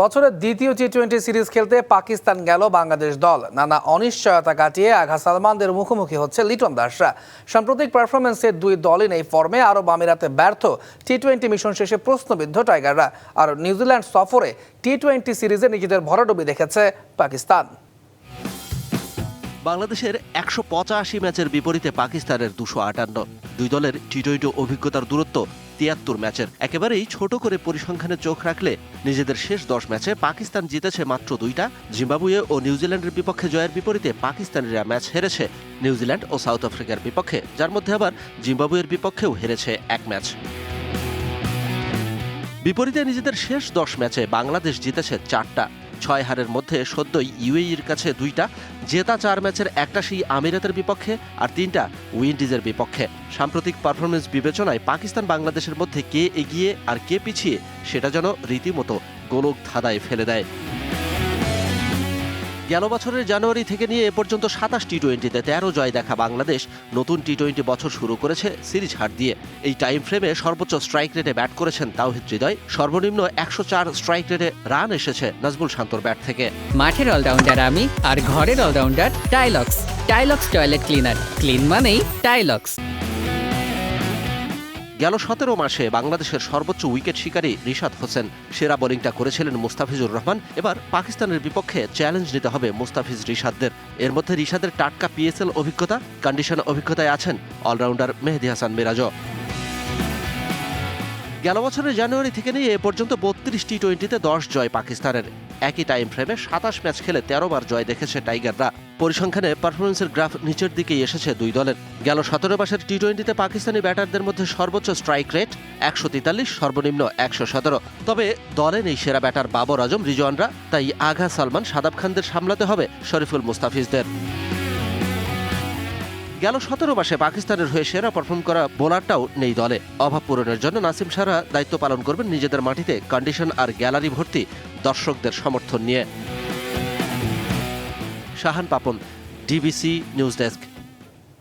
বছরের দ্বিতীয় T twenty series খেলতে পাকিস্তান গেল বাংলাদেশ দল। নানা অনিশ্চয়তা কাটিয়ে আঘা সালমানদের মুখোমুখি হচ্ছে লিটন দাসরা। সাম্প্রতিক পারফরমেন্সে দুই দলই নেই ফর্মে আরব আমিরাতে ব্যর্থ টি টোয়েন্টি মিশন শেষে প্রশ্নবিদ্ধ টাইগাররা। আর নিউজিল্যান্ড সফরে টি টোয়েন্টি সিরিজে নিজেদের ভরাডুবি দেখেছে পাকিস্তান। বাংলাদেশের একশো পঁচাশি ম্যাচের বিপরীতে পাকিস্তানের দুশো আটান্ন। দুই দলের টি টোয়েন্টি অভিজ্ঞতার দূরত্ব তিয়াত্তর ম্যাচের। একেবারেই ছোট করে পরিসংখ্যানে চোখ রাখলে নিজেদের শেষ দশ ম্যাচে পাকিস্তান জিতেছে মাত্র দুইটা। জিম্বাবুয়ে ও নিউজিল্যান্ডের বিপক্ষে জয়ের বিপরীতে পাকিস্তানিরা ম্যাচ হেরেছে নিউজিল্যান্ড ও সাউথ আফ্রিকার বিপক্ষে, যার মধ্যে আবার জিম্বাবুয়ের বিপক্ষেও হেরেছে এক ম্যাচ। বিপরীতে নিজেদের শেষ দশ ম্যাচে বাংলাদেশ জিতেছে চারটা। ছয় হারের মধ্যে সদ্যই ইউএইর কাছে দুইটা, জেতা চার ম্যাচের একটা সেই আমিরাতের বিপক্ষে আর তিনটা উইন্ডিজের বিপক্ষে। সাম্প্রতিক পারফরমেন্স বিবেচনায় পাকিস্তান বাংলাদেশের মধ্যে কে এগিয়ে আর কে পিছিয়ে সেটা যেন রীতিমতো গোলক ধাঁধায় ফেলে দেয়। গেল বছরের জানুয়ারি থেকে নিয়ে এ পর্যন্ত সাতাশ টি টোয়েন্টিতে তেরো জয় দেখা বাংলাদেশ। নতুন টি টোয়েন্টি বছর শুরু করেছে সিরিজ হার দিয়ে। এই টাইম ফ্রেমে সর্বোচ্চ স্ট্রাইক রেটে ব্যাট করেছেন তাওহিদ হৃদয়। সর্বনিম্ন একশো চার স্ট্রাইক রেটে রান এসেছে নাজমুল শান্তর ব্যাট থেকে। মাঠের অলরাউন্ডার আমি আর ঘরের allrounder Tilex. Tilex toilet cleaner clean মানেই টাইলক্স। গেল সতেরো মাসে বাংলাদেশের সর্বোচ্চ উইকেট শিকারী রিশাদ হোসেন। সেরা বোলিংটা করেছিলেন মুস্তাফিজুর রহমান। এবার পাকিস্তানের বিপক্ষে চ্যালেঞ্জ নিতে হবে মুস্তাফিজ রিশাদদের। এর মধ্যে রিশাদের টাটকা পিএসএল অভিজ্ঞতা কন্ডিশন অভিজ্ঞতায় আছেন। অলরাউন্ডার মেহেদি হাসান মিরাজও। গেল বছরের জানুয়ারি থেকে নিয়ে এ পর্যন্ত বত্রিশ টি টোয়েন্টিতে দশ জয় পাকিস্তানের। একই টাইম ফ্রেমে সাতাশ ম্যাচ খেলে তেরো বার জয় দেখেছে টাইগাররা। পরিসংখ্যানে পারফরমেন্সের গ্রাফ নিচের দিকেই এসেছে দুই দলের। গেল সতেরো মাসের টি টোয়েন্টিতে পাকিস্তানি ব্যাটারদের মধ্যে সর্বোচ্চ স্ট্রাইক রেট একশো তেতাল্লিশ, সর্বনিম্ন একশো সতেরো। তবে দলে নেই সেরা ব্যাটার বাবর আজম, রিজওয়ানরা। তাই আঘা সালমান, সাদাব খানদের সামলাতে হবে শরীফুল মুস্তাফিজদের। গেল সতেরো মাসে পাকিস্তানের হয়ে সেরা পারফর্ম করা বোলারটাও নেই দলে। অভাব পূরণের জন্য নাসিম সারা দায়িত্ব পালন করবেন নিজেদের মাটিতে কন্ডিশন আর গ্যালারি ভর্তি দর্শকদের সমর্থন নিয়ে। Shahan Papon DBC news desk